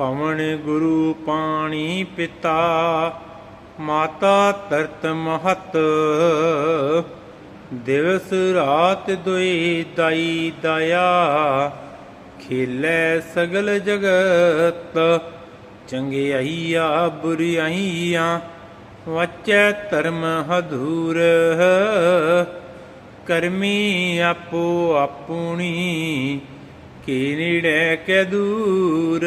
ਪਵਨ ਗੁਰੂ ਪਾਣੀ ਪਿਤਾ, ਮਾਤਾ ਤਰਤ ਮਹਤ। ਦਿਵਸ ਰਾਤ ਦੁਇ ਦਾਈ ਦਇਆ, ਖੇਲੇ ਸਗਲ ਜਗਤ। ਚੰਗਿਆਈਆ ਬੁਰੀਆਈਆਂ ਵਚੈ ਧਰਮ ਹਧੂਰ। ਕਰਮੀ ਆਪੋ ਆਪਣੀ, ਕੀ ਨੇੜੇ ਕੇ ਦੂਰ।